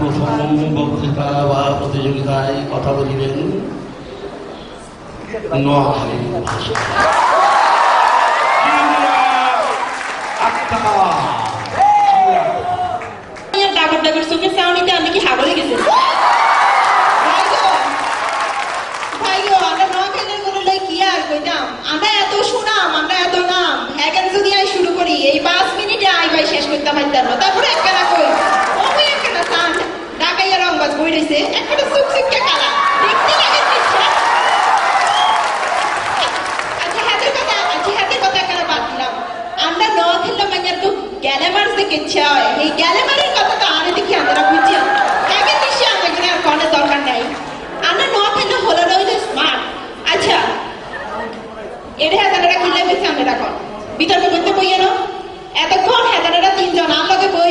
প্রথম বক্তৃতা বা প্রতিযোগিতায় কথা বলিবেন কি আমরা এত আমরা এত নাম। হ্যাঁ, যদি আই শুরু করি, এই পাঁচ মিনিটে আই ভাই শেষ করতে পারতাম। তারপরে একখানা কই, ওই একখানা চান, ঢাকাইয়া রংবাজ বই রইছে, একখানা চুপ চুপকে কালা। দেখতে লাগে বিশ্বাস। আচ্ছা, হাতের কথা, আচ্ছা, হাতের কথা একখানা বাদ দিলাম। আমরা নোয়াখালী মাইয়ার তো গ্যালেমার যে কিচ্ছা হয়, এই গ্যালেমারের কথা তো আনে দেখি আমরা বুঝি আগে নিশ্চয় আমরা এখানে আর কনের দরকার নাই আমরা নোয়াখালী হলো না হইলে স্মার্ট আচ্ছা এর হেদানেরা কিনলে বেশি আমরা কন বিতর্ক করতে বইয়ে না এতক্ষণ হেদানেরা তিনজন আমাকে বই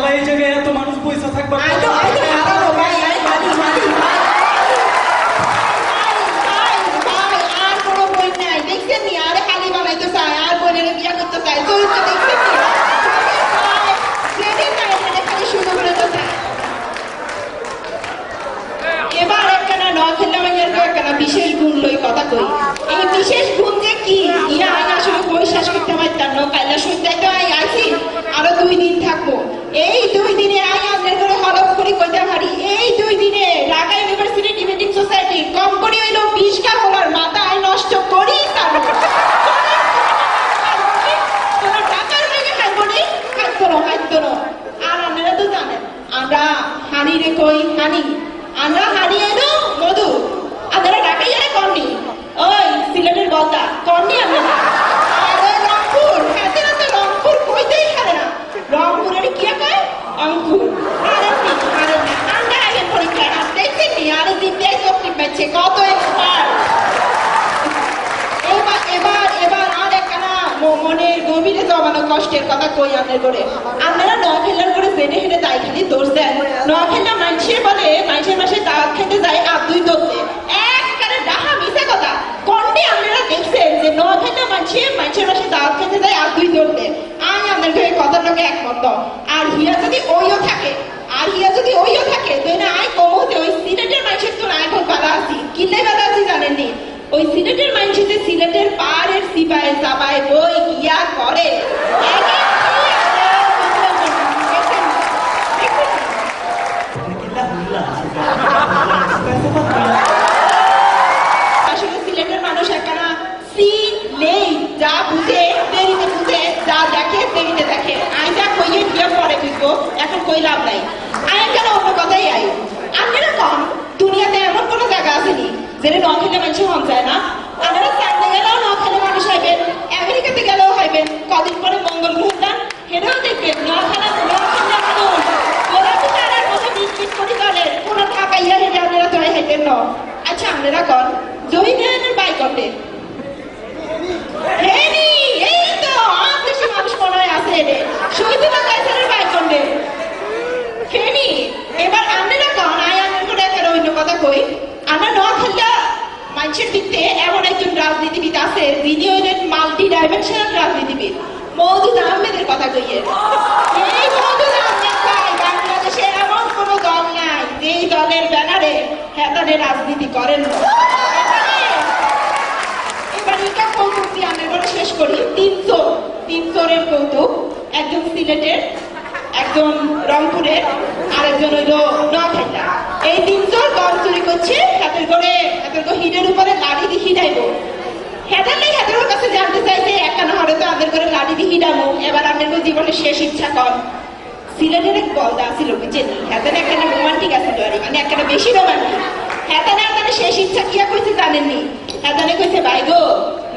Fala aí, Diego হানি রে কই হানি আমরা হানি এলো মধু। আপনারা কননি ওই সিলেটের বলতা কননি আপনারা। রংপুর খাতে না। রংপুর কইতেই অঙ্কুর। আরে আমরা আগে পরীক্ষা দেখছেন নি আরে কত এক্সপার্ট এবার এবার এবার আর একখানা মনের গভীরে জমানো কষ্টের কথা কই আপনার করে? খালি দোষ দেন নখেলা মানুষের বলে মানুষের মাসে দাওয়াত খেতে যা বুঝে দেরিতে বুঝে যা দেখে দেরিতে দেখে। আমি যা কইয়ে দিয়ে পরে বুঝব এখন কই লাভ নাই। আমি কেন অন্য কথাই আই আপনারা কম, দুনিয়াতে এমন কোনো জায়গা আসেনি যেটা ন খেলে মানুষ হন যায় না আপনারা চাইতে গেলেও ন খেলে মানুষ হইবেন আমেরিকাতে গেলেও হইবেন কদিন পরে মঙ্গল গ্রহ যান সেটাও দেখবেন ন খেলা ন খেলা মানুষ ওরা তো তারার মতো বিস্কিট পরিবারের কোনো টাকা ইয়ারে আপনারা তো হাইতেন না আচ্ছা আপনারা কন জয়ী নেনের বাই করতে হেনি এই তো আর বেশি মানুষ মনে হয় আছে রে শহীদুল্লাহ কাইসারের বাই করতে ফেনি এবার আপনারা কন আই আপনার করে একটা অন্য কথা কই আমরা নোয়াখালীরা মানুষের এমন একজন রাজনীতিবিদ আছে, যিনি হইলেন মাল্টি ডাইমেনশনাল রাজনীতিবিদ। মৌদুদ আহমেদের কথা কইয়ে। এই মৌদুদ আহমেদ ভাই, বাংলাদেশে এমন কোনো দল নাই, যেই দলের ব্যানারে হেতানে রাজনীতি করেন। এবার এটা কৌতুক দিয়ে আমি এবার শেষ করি। তিন চোর তিন চোরের কৌতুক। একজন সিলেটের, একজন রংপুরের আর একজন হইল নোয়াখাইলা এই চুলের উপরে লাঠি দিহি ডাইবো কাছে জানতে চাই যে তো করে এবার শেষ ইচ্ছা কম সিলেটের এক বলদা রোমান্টিক আছে মানে বেশি রোমান্টিক। আপনার শেষ ইচ্ছা কইছে জানেননি হেদানে কইছে, ভাই গো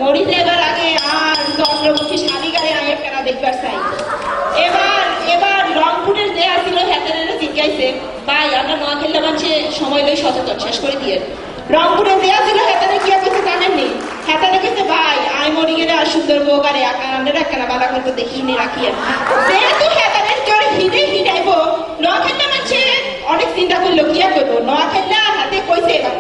মরিতে এবার আগে আর চন্দ্রমুখী শালিগারে আমি একটা দেখবার চাই। এবার এবার রংপুরের যে ছিল হেদানের জিজ্ঞাইছে, ভাই, আমরা নোয়াখালী মানুষের সময় লই সচেতন, শেষ করে দিয়ে। রংপুরে যে ছিল হ্যাতারে কি কইছে জানেননি হ্যাতারে কিন্তু ভাই, আই মরি গেলে আর সুন্দর বউ গারে আকার একখানা বাধা করতে দেখি নি রাখিয়ে যেহেতু হ্যাতারের জোরে হিডে হিডাইব নোয়াখালী মাঝে অনেক চিন্তা করল, কি আর করব? নোয়াখালী হাতে কইছে এবার